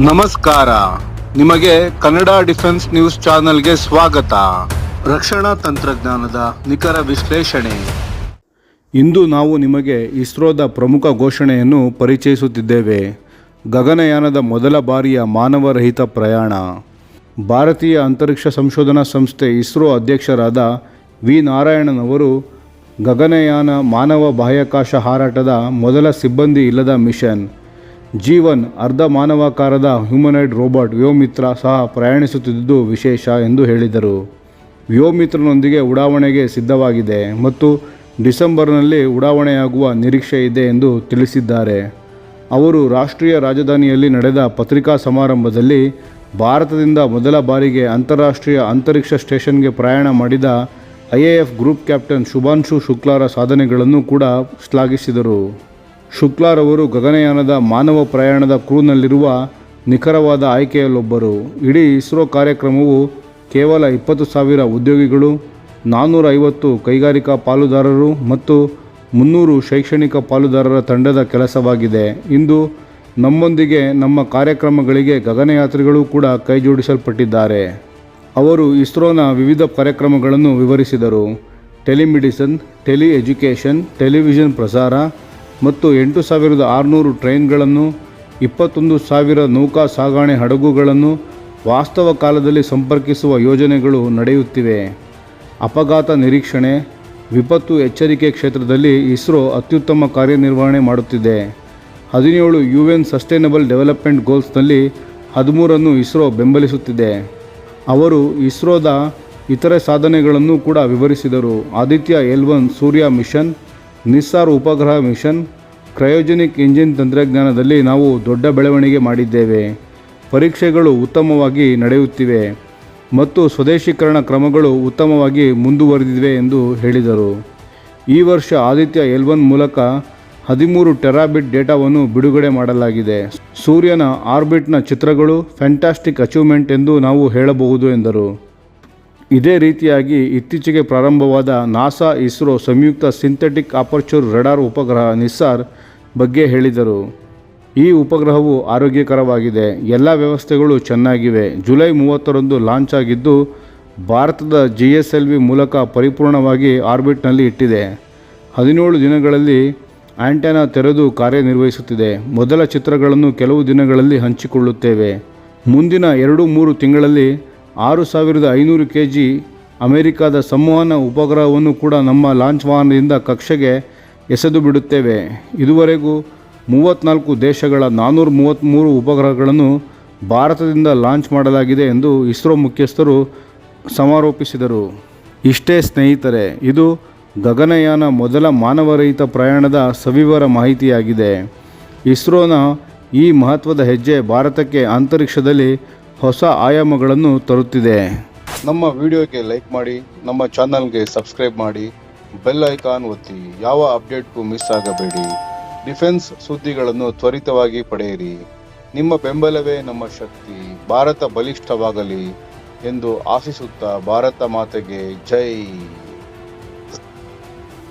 ನಮಸ್ಕಾರ. ನಿಮಗೆ Kannada defence news ಚಾನೆಲ್ಗೆ ಸ್ವಾಗತ. ರಕ್ಷಣಾ ತಂತ್ರಜ್ಞಾನದ ನಿಖರ ವಿಶ್ಲೇಷಣೆ. ಇಂದು ನಾವು ನಿಮಗೆ ಇಸ್ರೋದ ಪ್ರಮುಖ ಘೋಷಣೆಯನ್ನು ಪರಿಚಯಿಸುತ್ತಿದ್ದೇವೆ. ಗಗನಯಾನದ ಮೊದಲ ಬಾರಿಯ ಮಾನವರಹಿತ ಪ್ರಯಾಣ. ಭಾರತೀಯ ಅಂತರಿಕ್ಷ ಸಂಶೋಧನಾ ಸಂಸ್ಥೆ ಇಸ್ರೋ ಅಧ್ಯಕ್ಷರಾದ ವಿ. ನಾರಾಯಣನ್ ಅವರು ಗಗನಯಾನ ಮಾನವ ಬಾಹ್ಯಾಕಾಶ ಹಾರಾಟದ ಮೊದಲ ಸಿಬ್ಬಂದಿ ಇಲ್ಲದ ಮಿಷನ್. ಜೀವನ್ ಅರ್ಧ ಮಾನವಾಕಾರದ ಹ್ಯೂಮನೈಡ್ ರೋಬೋಟ್ ವ್ಯೋಮಿತ್ರ ಸಹ ಪ್ರಯಾಣಿಸುತ್ತಿದ್ದುದು ವಿಶೇಷ ಎಂದು ಹೇಳಿದರು. ವ್ಯೋಮಿತ್ರನೊಂದಿಗೆ ಉಡಾವಣೆಗೆ ಸಿದ್ಧವಾಗಿದೆ ಮತ್ತು ಡಿಸೆಂಬರ್ನಲ್ಲಿ ಉಡಾವಣೆಯಾಗುವ ನಿರೀಕ್ಷೆ ಇದೆ ಎಂದು ತಿಳಿಸಿದ್ದಾರೆ. ಅವರು ರಾಷ್ಟ್ರೀಯ ರಾಜಧಾನಿಯಲ್ಲಿ ನಡೆದ ಪತ್ರಿಕಾ ಸಮಾರಂಭದಲ್ಲಿ ಭಾರತದಿಂದ ಮೊದಲ ಬಾರಿಗೆ ಅಂತಾರಾಷ್ಟ್ರೀಯ ಅಂತರಿಕ್ಷ ಸ್ಟೇಷನ್ಗೆ ಪ್ರಯಾಣ ಮಾಡಿದ ಐಎಎಫ್ ಗ್ರೂಪ್ ಕ್ಯಾಪ್ಟನ್ ಶುಭಾಂಶು ಶುಕ್ಲಾರ ಸಾಧನೆಗಳನ್ನು ಕೂಡ ಶ್ಲಾಘಿಸಿದರು. ಶುಕ್ಲಾರವರು ಗಗನಯಾನದ ಮಾನವ ಪ್ರಯಾಣದ ಕ್ರೂನಲ್ಲಿರುವ ನಿಖರವಾದ ಆಯ್ಕೆಯಲ್ಲೊಬ್ಬರು. ಇಡೀ ಇಸ್ರೋ ಕಾರ್ಯಕ್ರಮವು ಕೇವಲ ಇಪ್ಪತ್ತು ಸಾವಿರ ಉದ್ಯೋಗಿಗಳು ನಾನ್ನೂರ ಐವತ್ತು ಕೈಗಾರಿಕಾ ಪಾಲುದಾರರು ಮತ್ತು ಮುನ್ನೂರು ಶೈಕ್ಷಣಿಕ ಪಾಲುದಾರರ ತಂಡದ ಕೆಲಸವಾಗಿದೆ. ಇಂದು ನಮ್ಮೊಂದಿಗೆ ನಮ್ಮ ಕಾರ್ಯಕ್ರಮಗಳಿಗೆ ಗಗನಯಾತ್ರಿಗಳು ಕೂಡ ಕೈಜೋಡಿಸಲ್ಪಟ್ಟಿದ್ದಾರೆ. ಅವರು ಇಸ್ರೋನ ವಿವಿಧ ಕಾರ್ಯಕ್ರಮಗಳನ್ನು ವಿವರಿಸಿದರು. ಟೆಲಿಮೆಡಿಸನ್ ಟೆಲಿ ಎಜುಕೇಷನ್ ಟೆಲಿವಿಷನ್ ಪ್ರಸಾರ ಮತ್ತು ಎಂಟು ಸಾವಿರದ ಆರುನೂರು ಟ್ರೈನ್ಗಳನ್ನು, ಇಪ್ಪತ್ತೊಂದು ಸಾವಿರ ನೌಕಾ ಸಾಗಣೆ ಹಡಗುಗಳನ್ನು ವಾಸ್ತವ ಕಾಲದಲ್ಲಿ ಸಂಪರ್ಕಿಸುವ ಯೋಜನೆಗಳು ನಡೆಯುತ್ತಿವೆ. ಅಪಘಾತ ನಿರೀಕ್ಷಣೆ, ವಿಪತ್ತು ಎಚ್ಚರಿಕೆ ಕ್ಷೇತ್ರದಲ್ಲಿ ಇಸ್ರೋ ಅತ್ಯುತ್ತಮ ಕಾರ್ಯನಿರ್ವಹಣೆ ಮಾಡುತ್ತಿದೆ. ಹದಿನೇಳು ಯು ಎನ್ ಸಸ್ಟೈನಬಲ್ ಡೆವಲಪ್ಮೆಂಟ್ ಗೋಲ್ಸ್ನಲ್ಲಿ ಹದಿಮೂರನ್ನು ಇಸ್ರೋ ಬೆಂಬಲಿಸುತ್ತಿದೆ. ಅವರು ಇಸ್ರೋದ ಇತರೆ ಸಾಧನೆಗಳನ್ನು ಕೂಡ ವಿವರಿಸಿದರು. ಆದಿತ್ಯ ಎಲ್ ಒನ್ ಸೂರ್ಯ ಮಿಷನ್ ನಿಸ್ಸಾರ್ ಉಪಗ್ರಹ ಮಿಷನ್ ಕ್ರಯೋಜೆನಿಕ್ ಇಂಜಿನ್ ತಂತ್ರಜ್ಞಾನದಲ್ಲಿ ನಾವು ದೊಡ್ಡ ಬೆಳವಣಿಗೆ ಮಾಡಿದ್ದೇವೆ. ಪರೀಕ್ಷೆಗಳು ಉತ್ತಮವಾಗಿ ನಡೆಯುತ್ತಿವೆ ಮತ್ತು ಸ್ವದೇಶೀಕರಣ ಕ್ರಮಗಳು ಉತ್ತಮವಾಗಿ ಮುಂದುವರೆದಿವೆ ಎಂದು ಹೇಳಿದರು. ಈ ವರ್ಷ ಆದಿತ್ಯ ಎಲ್ವನ್ ಮೂಲಕ ಹದಿಮೂರು ಟೆರಾಬಿಟ್ ಡೇಟಾವನ್ನು ಬಿಡುಗಡೆ ಮಾಡಲಾಗಿದೆ. ಸೂರ್ಯನ ಆರ್ಬಿಟ್ನ ಚಿತ್ರಗಳು ಫ್ಯಾಂಟಾಸ್ಟಿಕ್ ಅಚೀವ್ಮೆಂಟ್ ಎಂದು ನಾವು ಹೇಳಬಹುದು ಎಂದರು. ಇದೇ ರೀತಿಯಾಗಿ ಇತ್ತೀಚೆಗೆ ಪ್ರಾರಂಭವಾದ ನಾಸಾ ಇಸ್ರೋ ಸಂಯುಕ್ತ ಸಿಂಥೆಟಿಕ್ ಅಪರ್ಚೂರ್ ರಡಾರ್ ಉಪಗ್ರಹ ನಿಸ್ಸಾರ್ ಬಗ್ಗೆ ಹೇಳಿದರು. ಈ ಉಪಗ್ರಹವು ಆರೋಗ್ಯಕರವಾಗಿದೆ. ಎಲ್ಲ ವ್ಯವಸ್ಥೆಗಳು ಚೆನ್ನಾಗಿವೆ. ಜುಲೈ ಮೂವತ್ತರಂದು ಲಾಂಚ್ ಆಗಿದ್ದು, ಭಾರತದ ಜಿ ಎಸ್ ಎಲ್ ವಿ ಮೂಲಕ ಪರಿಪೂರ್ಣವಾಗಿ ಆರ್ಬಿಟ್ನಲ್ಲಿ ಇಟ್ಟಿದೆ. ಹದಿನೇಳು ದಿನಗಳಲ್ಲಿ ಆ್ಯಂಟೆನಾ ತೆರೆದು ಕಾರ್ಯನಿರ್ವಹಿಸುತ್ತಿದೆ. ಮೊದಲ ಚಿತ್ರಗಳನ್ನು ಕೆಲವು ದಿನಗಳಲ್ಲಿ ಹಂಚಿಕೊಳ್ಳುತ್ತೇವೆ. ಮುಂದಿನ ಎರಡು ಮೂರು ತಿಂಗಳಲ್ಲಿ ಆರು ಸಾವಿರದ ಐನೂರು ಕೆ ಜಿ ಅಮೆರಿಕದ ಸಂವಹನ ಉಪಗ್ರಹವನ್ನು ಕೂಡ ನಮ್ಮ ಲಾಂಚ್ ವಾಹನದಿಂದ ಕಕ್ಷೆಗೆ ಎಸೆದು ಬಿಡುತ್ತೇವೆ. ಇದುವರೆಗೂ ಮೂವತ್ತ್ನಾಲ್ಕು ದೇಶಗಳ ನಾನ್ನೂರ ಮೂವತ್ತ್ಮೂರು ಉಪಗ್ರಹಗಳನ್ನು ಭಾರತದಿಂದ ಲಾಂಚ್ ಮಾಡಲಾಗಿದೆ ಎಂದು ಇಸ್ರೋ ಮುಖ್ಯಸ್ಥರು ಸಮಾರೋಪಿಸಿದರು. ಇಷ್ಟೇ ಸ್ನೇಹಿತರೆ, ಇದು ಗಗನಯಾನ ಮೊದಲ ಮಾನವರಹಿತ ಪ್ರಯಾಣದ ಸವಿವರ ಮಾಹಿತಿಯಾಗಿದೆ. ಇಸ್ರೋನ ಈ ಮಹತ್ವದ ಹೆಜ್ಜೆ ಭಾರತಕ್ಕೆ ಅಂತರಿಕ್ಷದಲ್ಲಿ ಹೊಸ ಆಯಾಮಗಳನ್ನು ತರುತ್ತಿದೆ. ನಮ್ಮ ವಿಡಿಯೋಗೆ ಲೈಕ್ ಮಾಡಿ, ನಮ್ಮ ಚಾನಲ್ಗೆ ಸಬ್ಸ್ಕ್ರೈಬ್ ಮಾಡಿ, ಬೆಲ್ ಐಕಾನ್ ಒತ್ತಿ, ಯಾವ ಅಪ್ಡೇಟ್ಗೂ ಮಿಸ್ ಆಗಬೇಡಿ. ಡಿಫೆನ್ಸ್ ಸುದ್ದಿಗಳನ್ನು ತ್ವರಿತವಾಗಿ ಪಡೆಯಿರಿ. ನಿಮ್ಮ ಬೆಂಬಲವೇ ನಮ್ಮ ಶಕ್ತಿ. ಭಾರತ ಬಲಿಷ್ಠವಾಗಲಿ ಎಂದು ಆಶಿಸುತ್ತಾ ಭಾರತ ಮಾತೆಗೆ ಜೈ.